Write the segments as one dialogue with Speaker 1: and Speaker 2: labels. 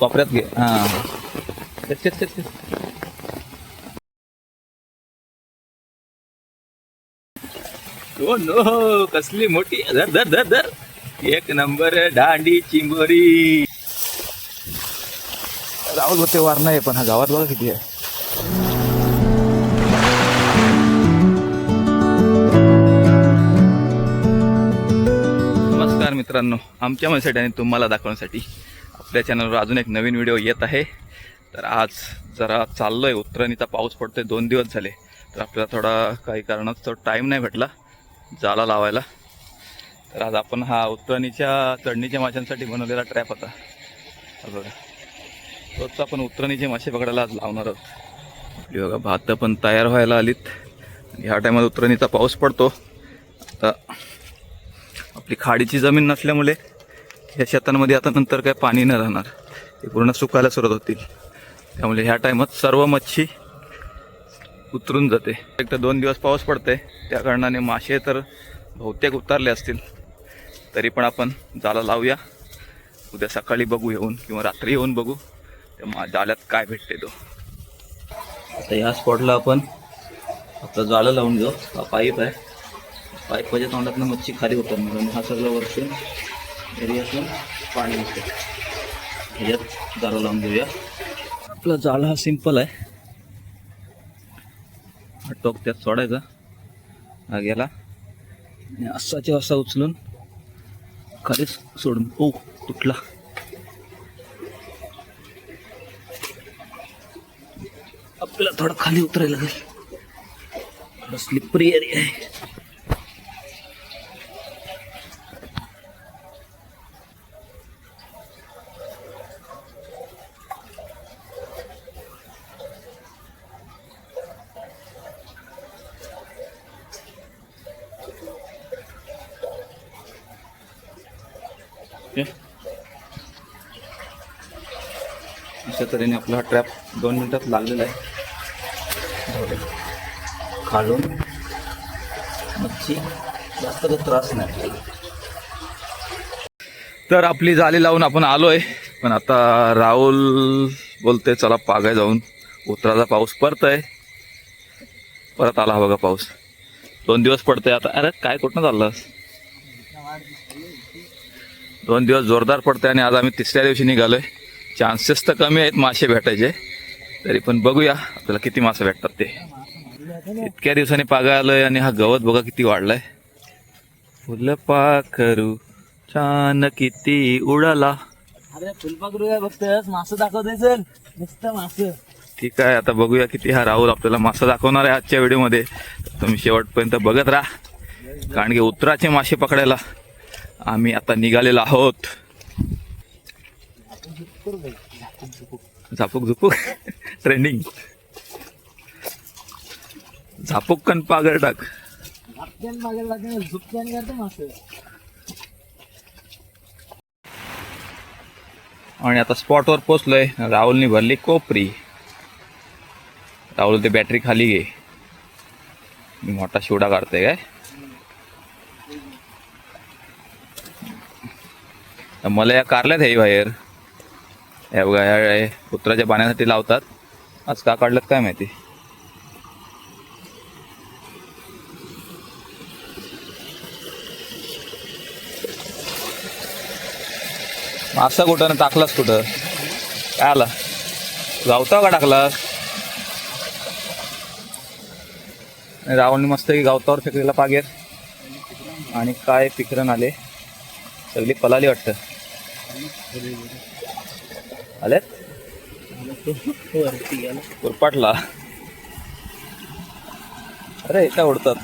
Speaker 1: कोपऱ्यात घे. हा. नो कसली मोठी. धर धर धर धर. एक नंबर दांडी चिंबोरी. राहुल होते वार नाही पण हा गावात बघा किती आहे. नमस्कार मित्रांनो. आमच्या मनासाठी आणि तुम्हाला दाखवण्यासाठी आपल्या चॅनलवर अजून एक नवीन व्हिडिओ येत आहे. तर आज जरा चाललो आहे उत्तरणीचा पाऊस पडतो आहे दोन दिवस झाले. तर आपल्याला थोडा काही कारणास्तव टाईम नाही भेटला जाला लावायला. तर आज आपण हा उत्तरणीच्या चढणीच्या माशांसाठी बनवलेला ट्रॅप होता. बघा. तोच आपण उत्तरणीचे मासे पकडायला आज लावणार आहोत. आपली बघा भात पण तयार व्हायला आलीत. ह्या टायमात उत्तरणीचा पाऊस पडतो. आता आपली खाडीची जमीन नसल्यामुळे या शेतांमध्ये आता नंतर काय पाणी न राहणार. ते पूर्ण सुकायला सुरुवात होतील. त्यामुळे ह्या टायमात सर्व मच्छी उतरून जाते. एक तर दोन दिवस पाऊस पडते त्या कारणाने मासे तर बहुतेक उतरले असतील. तरी पण आपण जाला लावूया. उद्या सकाळी बघू येऊन किंवा रात्री येऊन बघू. त्या मा जाल्यात काय भेटते तो. आता या स्पॉटला आपण आता जाळं लावून घेऊ. हा पाईप आहे. पाईपाच्या म्हणजे तोंडातनं मच्छी खाली उतरणार आणि हा सगळं घरी असून पाणी येते. ह्याच्यात दारा लावून देऊया आपला जाळा हा सिंपल आहे. हा टोक त्यात सोडायचा. हा गेला आणि असाच्या असा उचलून खालीच सोडून. ओ तुटला. आपल्याला थोडं खाली उतरायला लागेल. स्लिपरी एरिया आहे ओके. अशा तऱ्हेने आपला ट्रॅप दोन मिनिटात लागलेला आहे. काढून मच्छी जास्त काही त्रास नाही. आपल्याला तर आपली जाळी लावून आपण आलोय. पण आता राहुल बोलते चला पागाय जाऊन. उतराचा पाऊस परत आहे परत आला हा बघा पाऊस. दोन दिवस पडतोय आता. अरे काय कुठनं चाललास? दोन दिवस जोरदार पडतोय आणि आज आम्ही तिसऱ्या दिवशी निघालोय. चान्सेस तर कमी आहेत मासे भेटायचे. तरी पण बघूया आपल्याला किती मासे भेटतात ते. इतक्या दिवसांनी पागा आलोय आणि हा गवत बघा किती वाढलाय. फुल पाखरू छान किती उडाला.
Speaker 2: अरे फुलपाखरू काय बघतोयस मासं दाखवतोय नुसतं मासं.
Speaker 1: ठीक आहे आता बघूया किती हा राहुल आपल्याला मासा दाखवणार आहे आजच्या व्हिडिओमध्ये. तुम्ही शेवटपर्यंत बघत राहा. कारण की उतराचे मासे पकडायला आम्ही आता निघालेलो आहोत. झापूक झुपूक. ट्रेंडिंग झापूक कन पागल टाक. आणि आता स्पॉटवर पोचलोय. राहुलनी भरली कोपरी. राहुल ते बॅटरी खाली घे. मी मोठा शिवडा काढतोय काय? मला या कारल्यात हे बाहेर. हे बघा या कुत्राच्या पाण्यासाठी लावतात. आज का काढलं काय माहिती? मासा कुठं? ना टाकलास कुठं? काय आला? गावता का टाकलास? रावणी मस्त की गावतावर फेकलेला पागेर. आणि काय पिकरण आले? सगळी पलाली वाटतं.
Speaker 2: गेला
Speaker 1: कुरपाटला अरे काय ओढतात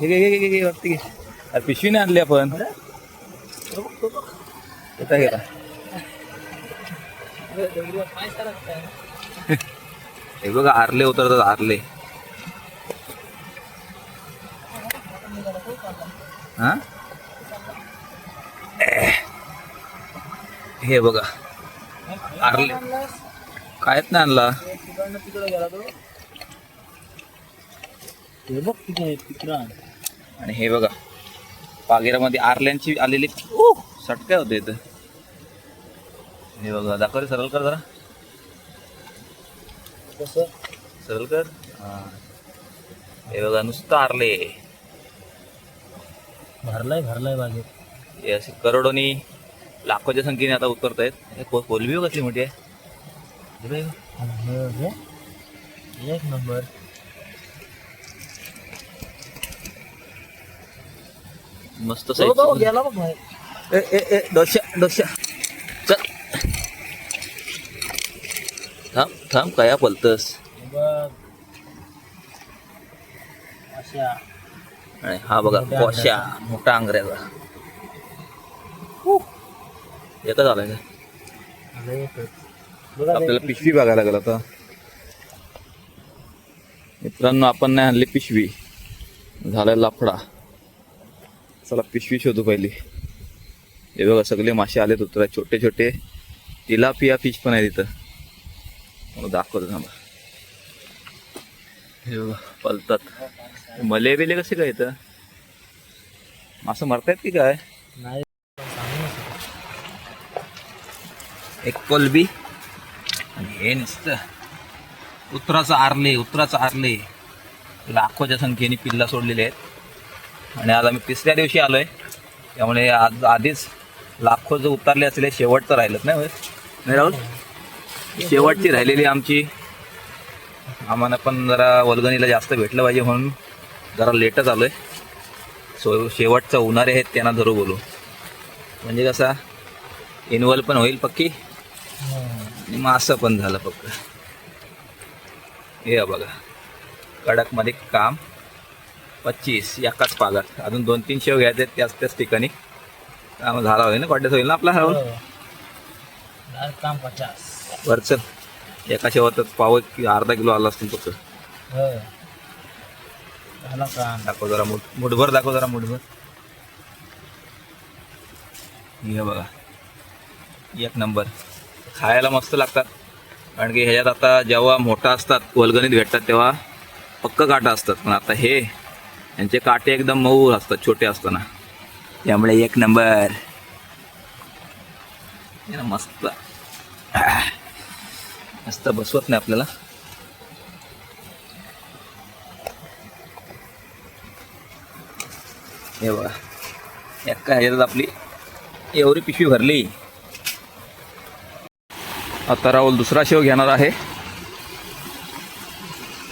Speaker 1: घे घे घे घे वरती घे. अरे पिशवी नाही आणली आपण. येता गेला हे बघा आरले उतरतात आरले हा? हे बघा. आरले. कायच नाही आणला.
Speaker 2: हे बघ तिकडं
Speaker 1: आणि हे बघा पागेरामध्ये आरल्यांची आलेली सटक्या होते इथं. हे बघा दाखव रे सरळ कर जरा.
Speaker 2: कसं?
Speaker 1: सरळ कर. हा. हे बघा नुसतं आरले.
Speaker 2: भरलाय भरलाय बागेत.
Speaker 1: हे असे करोडोनी लाखोच्या संख्येने आता उतरत आहेत कोलंबी हो कसली मोठी आहे?
Speaker 2: एक नंबर.
Speaker 1: मस्त
Speaker 2: हो,
Speaker 1: साईज
Speaker 2: गेला बघ बाहेर.
Speaker 1: ए ए ए डोशा डोशा चल. थांब थांब काय पलतस.
Speaker 2: हे बघ
Speaker 1: हा कोशा मोठा आंगऱ्याचा एकच आलाय का.
Speaker 2: बघा
Speaker 1: आपल्याला पिशवी बघायला लागेल आता. मित्रांनो आपण नाही आणली पिशवी. झालाय लफडा. चला पिशवी शोधू पहिली. हे बघा सगळे मासे आलेत उतरा छोटे छोटे. तिलापिया फिश पण आहे तिथं मला दाखवतो थांबा. हे बघा पलतात. मले बिले कसे काय इथं? मासं मरतायत की काय?
Speaker 2: नाही सांगू नाही शकत.
Speaker 1: एक कोलबी आणि हे नुसतं. उत्तराचं आरले उत्तराचं आरले. लाखोच्या संख्येने पिल्ला सोडलेले आहेत. आणि आज आम्ही तिसऱ्या दिवशी आलो आहे त्यामुळे आज आधीच लाखो जो उतरले असले शेवटचं राहिलं नाही नाही राहुल? शेवटची राहिलेली आमची. आम्हाला पण जरा वलगणीला जास्त भेटलं पाहिजे म्हणून जरा लेटच आलोय. सो शेवटचं उन्हारे आहेत त्यांना धरू बोलू. म्हणजे कसा इन्वॉल्व पण होईल पक्की. मासं पण झालं फक्त. हे बघा. कडकमध्ये काम. पच्चीस एकाच पागात अजून दोन तीन शेव घ्यायचे त्याच त्याच ठिकाणी. काम झाला होईल ना? कॉन्टॅक्ट होईल ना आपला
Speaker 2: हो.
Speaker 1: हळू
Speaker 2: डायरेक्ट काम पचास.
Speaker 1: वरचं एका शेवातच पाव अर्धा किलो आला असतील फक्त.
Speaker 2: हो.
Speaker 1: दाखव जरा मुठ मुठभर दाखव जरा मुठभर. हे बघा. एक नंबर. खायला मस्त लागतात. कारण की ह्याच्यात आता जेव्हा मोठा असतात वलगणीत भेटतात तेव्हा पक्क काटा असतात. पण आता हे यांचे काटे एकदम मऊ असतात छोटे असताना. त्यामुळे एक नंबर. हे मस्त. मस्त बसवत नाही आपल्याला. हे बघा. एका ह्याच्यात आपली एवढी पिशवी भरली. आता राहुल दुसरा शेव घेणार आहे.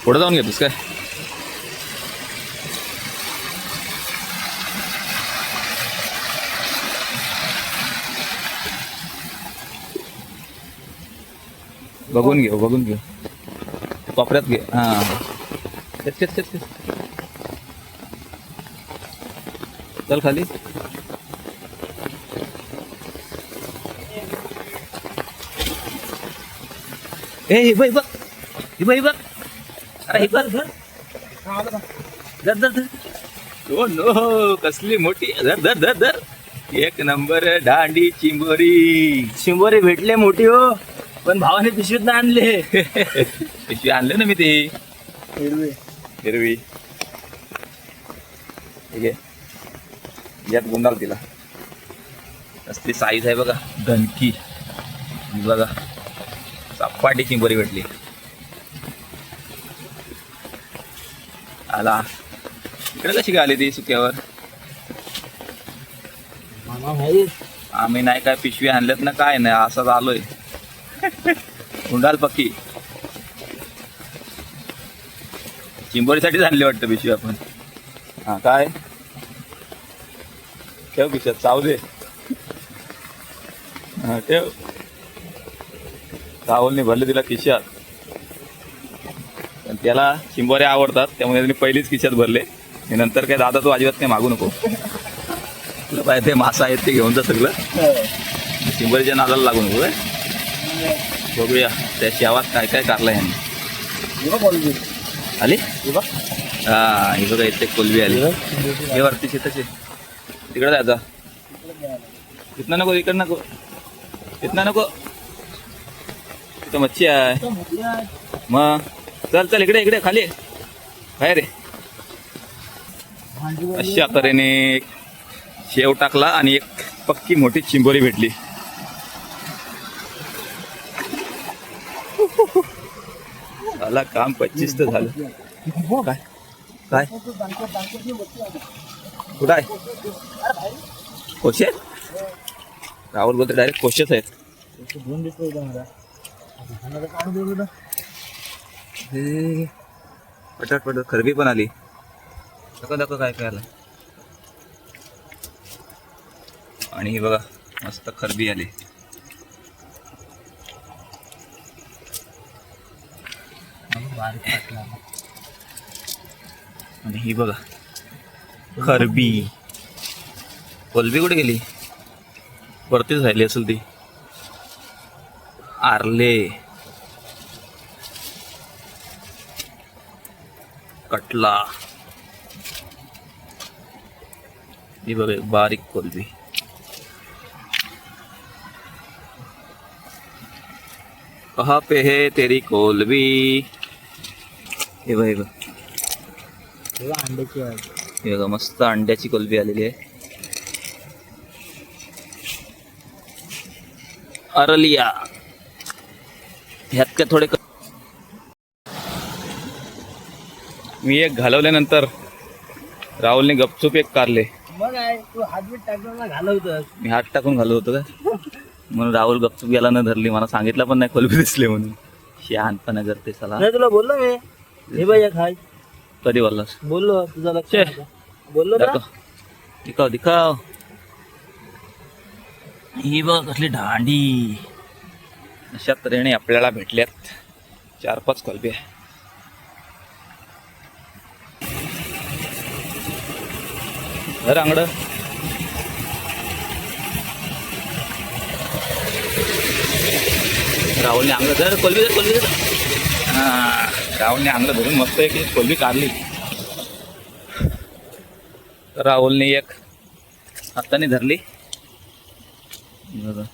Speaker 1: पुढे जाऊन घेतोस काय? बघून घेऊ बघून घेऊ. कपऱ्यात घे. हा. चल खाली. ए ही बाई बघ. ही बाई बघ. अरे ही बघ धर धर धर धर. हो नो कसली मोठी. धर धर धर धर. एक नंबर दांडी चिंबोरी.
Speaker 2: शिंबोरी भेटले मोठी हो पण भावाने पिशवीत नाही आणले.
Speaker 1: पिशवी आणले ना मी ते.
Speaker 2: हिरवे.
Speaker 1: हिरवी. ठीक आहे यात गुंडाल तिला. असली साईज आहे बघा. धनकी. ही बघा. चपाटी चिंबोरी भेटली. आला. इकडे कशी आली ती सुक्यावर? आम्ही नाही काय पिशवी आणल्यात ना काय नाही असंच आलोय. गुंडाल पक्की. चिंबोरीसाठीच आणली वाटतं पिशवी आपण. हा काय? ठेव पिशव्यात चावू दे. हा ठेव. राहुलने भरले तिला खिशात. त्याला चिंबोऱ्या आवडतात त्यामुळे त्यांनी पहिलीच खिशात भरले. आणि नंतर काय दादा तू अजिबात काही मागू नको. तुला पाहिजे ते मासा आहेत ते घेऊन जा सगळं. चिंबोरीच्या नादाला लागू नको काय बघूया त्या शेवात काय काय काढलं यांनी. आली? हा ही बघा इथे कोलबी आली. हे वरती शेताचे. तिकडे जायचा इथनं नको इकडं नको. इथनं नको. इथं मच्छी आहे. मग चल चल इकडे इकडे खाली. काय रे? अशा तऱ्हेने एक शेव टाकला आणि एक पक्की मोठी चिंबोरी भेटली. झाला काम पच्चीस तर झालं. काय? काय? कुठं आहे? कोशे? राहुल बोलते डायरेक्ट कोशेच आहेत. हे. पटाट पटाट खरबी पण आली. दाखव दाखव काय काय आलं आणि ही बघा मस्त खरबी आली. आणि ही बघा खरबी. कोलबी कुठे गेली? वरतीच राहिली असेल ती. आरले. कटला. ही बघा बारीक कोलबी. कहा पे है तेरी कोलबी? हे बघ
Speaker 2: अंड्याची.
Speaker 1: हे बघा मस्त अंड्याची कोलबी आलेली आहे. अरलिया. ह्यात काय थोडे क- मी एक घालवल्यानंतर राहुलने गपचूप एक कारले.
Speaker 2: मग तू हातबीत घालवतस.
Speaker 1: मी हात टाकून घालत होतो का? म्हणून राहुल गपचूप गेला न धरली. मला सांगितलं पण नाही कोलबी दिसले म्हणून. शहाणपणा करते चला
Speaker 2: नाही तुला बोललो मी. हे बाई खाय
Speaker 1: कधी बोललास?
Speaker 2: बोललो तुझा लक्ष. नव्हतं. बोललो ना.
Speaker 1: दाखव. दिखाव दिखाव. ही बघ कसली दांडी. अशा तऱ्हेने आपल्याला भेटल्यात. चार पाच कॉलबी आहे. आंगड राहुलने आंगड जर कोलबी जर कोलबी जर हां राहुलने आंगड धरून मस्त एक एक कोलबी काढली. राहुलने एक हाताने धरली. बरं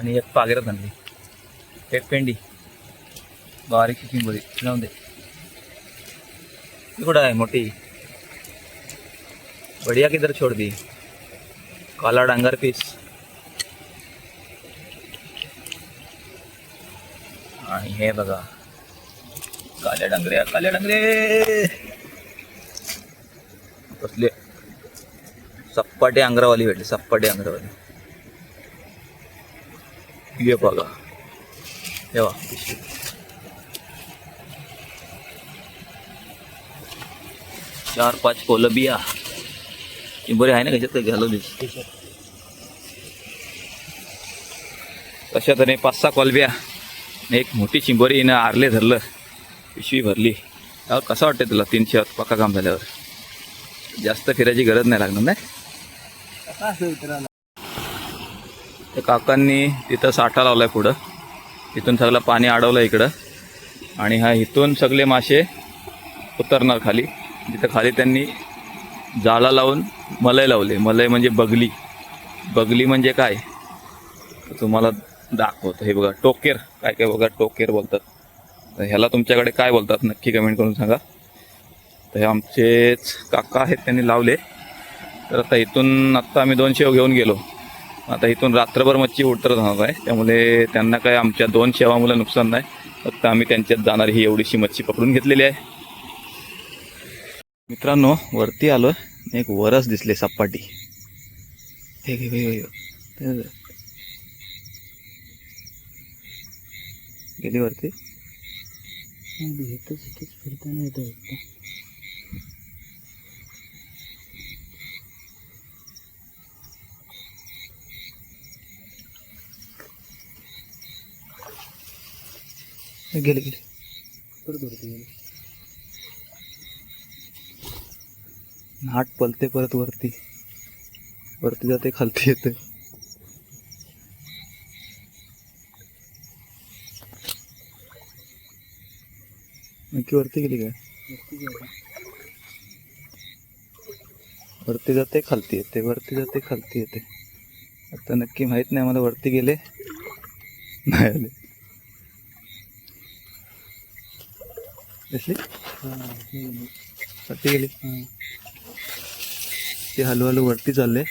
Speaker 1: आणि एक पागेरात आणली. एक पेंडी. बारीक चिंबोरी लावून दे. कुठं आहे मोठी? बढिया किधर छोड़ दी काला डांगर पीस. आणि हे बघा. काल्या डांगऱ्या काल्या डांगरे. कसले? सप्पाटे आंग्रावाली भेटली सप्पाटे आंग्रावाली. ये बघा. तेव्हा चार पाच कोलबिया चिंबोरी आहे ना कशात काही घालवलीस तशा तरी पाच सहा कोलब्या आणि एक मोठी चिंबोरी न आरले धरलं. पिशवी भरली. त्यावर कसं वाटतं तुला? तीनशे पक्का काम झाल्यावर. जास्त फिरायची गरज नाही लागणार नाही त्या काकांनी तिथं साठा लावला आहे पुढं. इथून सगळं पाणी अडवलं इकडं. आणि हा इथून सगळे मासे उतरणार खाली. तिथं खाली त्यांनी जाळा लावून मलई लावले. मलई म्हणजे बगली. बगली म्हणजे काय? तुम्हाला दाखवतो. हे बघा टोकेर. काय काय बघा टोकेर बोलतात. तर ह्याला तुमच्याकडे काय बोलतात नक्की कमेंट करून सांगा. तर हे आमचेच काका आहेत त्यांनी लावले. तर आता इथून आत्ता आम्ही दोनशे घेऊन गेलो. आता इथून रात्रभर मच्छी उडतर राहणार आहे. त्यामुळे त्यांना काय आमच्या दोन शेवामुळे नुकसान नाही. फक्त आम्ही त्यांच्यात जाणार ही एवढीशी मच्छी पकडून घेतलेली आहे. मित्रांनो वरती आलो एक वरस दिसले सपाटी. हे गेली वरती?
Speaker 2: फिरताना येतं
Speaker 1: गेले गेले.
Speaker 2: हाट
Speaker 1: नाट पलते परत वरती. वरती जाते खालती येते. नक्की वरती गेली काय?
Speaker 2: वरती
Speaker 1: वरती जाते खालती येते. वरती जाते खालती येते. आता नक्की माहीत नाही मला वरती गेले नाही आले.
Speaker 2: हा, हे. गेली.
Speaker 1: वरती गेली. ते हळूहळू वरती चालले.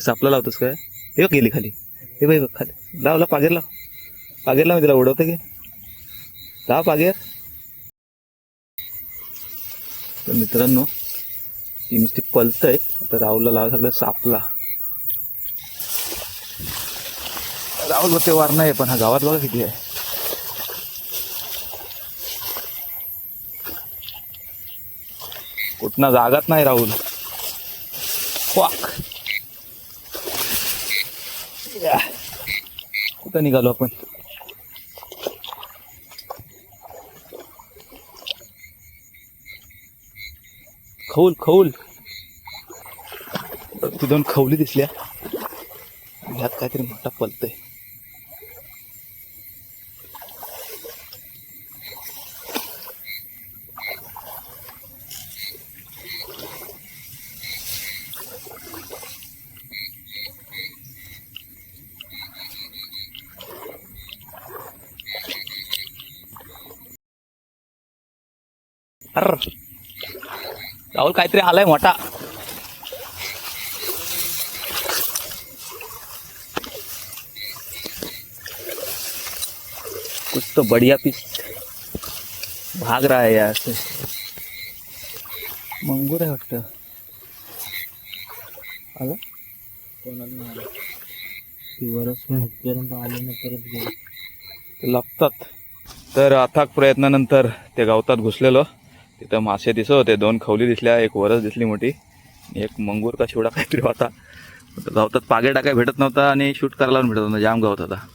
Speaker 1: सापला लावतोस काय? हे बघ गेली खाली. हे बाई खाली. लाव लाव पागेर लाव. पागेर लाव मी तिला उडवते की. लाव पागेर. तर मित्रांनो ती नुसती पलतय. आता राहुलला लावा सगळं सापला. राहुल होते वार नाही पण हा गावात बघा किती आहे. कुठनं जागात नाही राहुल. क्वाक या. कुठं निघालो आपण? खौल खौल ती दोन खवली दिसल्या. ह्यात काहीतरी मोठा पलतय. अर. राहुल काहीतरी आलाय मोठा. कुछ तो बढ़िया पीस भाग रहा है यार से मंगूर आहे वाटतं. आलं?
Speaker 2: कोणाला नाही आलं. ती इथपर्यंत आले ना परत गेले.
Speaker 1: ते लागतात. तर अथाक प्रयत्नानंतर ते गावतात घुसलेलो. तिथं मासे दिसत होते. दोन खवली दिसल्या एक वरस दिसली मोठी. एक मंगूर का शिवडा काहीतरी होता. गावतात पागे टाकाय भेटत नव्हता आणि शूट करायला पण भेटत नव्हता. जाम गावत होता.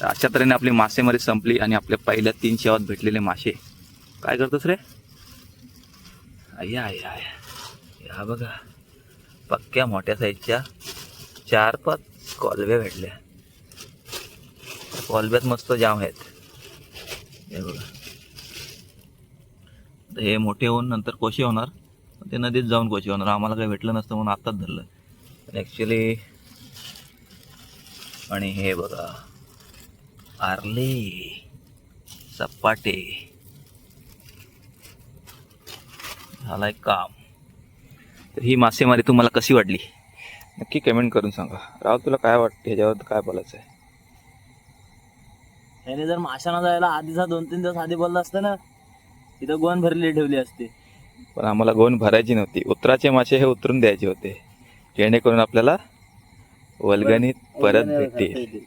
Speaker 1: तर अशा तऱ्हेने आपली मासेमारी संपली आणि आपल्या पहिल्या तीन शेवात भेटलेले मासे. काय करतोस रे? अय्या अय्या या बघा. पक्क्या मोठ्या साईजच्या चार पाच कॉलव्या भेटल्या. कॉलब्यात मस्त जाम आहेत. हे बघा. हे मोठे होऊन नंतर कोशी होणार. ते नदीत जाऊन कोशी होणार. आम्हाला काही भेटलं नसतं म्हणून आत्ताच धरलं. ॲक्च्युली आणि हे बघा. आरले सपाटे. झालाय काम. तर ही मासेमारी तुम्हाला कशी वाटली? नक्की कमेंट करून सांगा. राव तुला काय वाटतं? ह्याच्यावर काय बोलायचं आहे
Speaker 2: त्याने जर माशाना जायला आधीचा दोन तीन दिवस आधी बोलला असतं ना तिथं गोन भरली ठेवली असते.
Speaker 1: पण आम्हाला गोन भरायची नव्हती. उतराचे मासे हे उतरून द्यायचे होते. जेणेकरून आपल्याला वल्गणीत परत भेटतील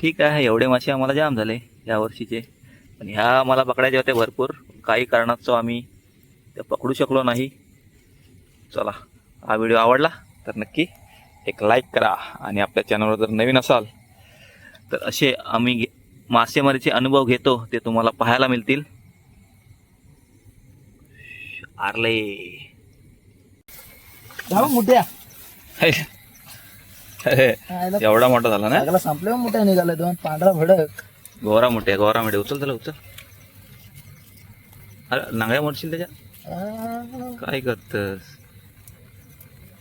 Speaker 1: ठीक आहे एवढे मासे आम्हाला जाम झाले या वर्षीचे. पण ह्या आम्हाला पकडायचे होते भरपूर. काही कारणास्तव आम्ही त्या पकडू शकलो नाही. चला हा व्हिडिओ आवडला तर नक्की एक लाईक करा. आणि आपल्या चॅनलवर जर नवीन असाल तर असे आम्ही घे- मासेमारीचे अनुभव घेतो ते तुम्हाला पाहायला मिळतील. आरले.
Speaker 2: जाऊ मोठ्या.
Speaker 1: एवढा मोठा झाला ना?
Speaker 2: सगळं संपलं मोठ्या निघाला दोन पांढरा भडक.
Speaker 1: गोरा मोठे गोरा मोठे उचल त्याला उचल. अरे नांगळ्या मोडशील त्याच्या? काय करतस?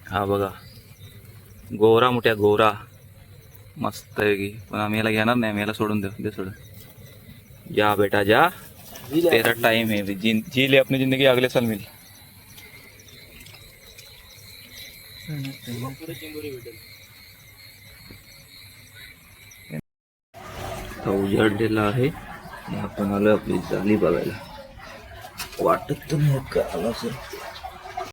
Speaker 1: हा बघा. गोरा मोठ्या गोरा. मस्त आहे की. पण आम्ही याला घेणार नाही आम्ही याला सोडून देऊ. दे सोडून. जा बेटा जा. तेरा टाइम है जी, जी ले अपनी ज़िंदगी अगले साल मिली। तो उजाडलेला आहे आपण आलो आपली जाली बघायला वाटत तर नाही का आला असेल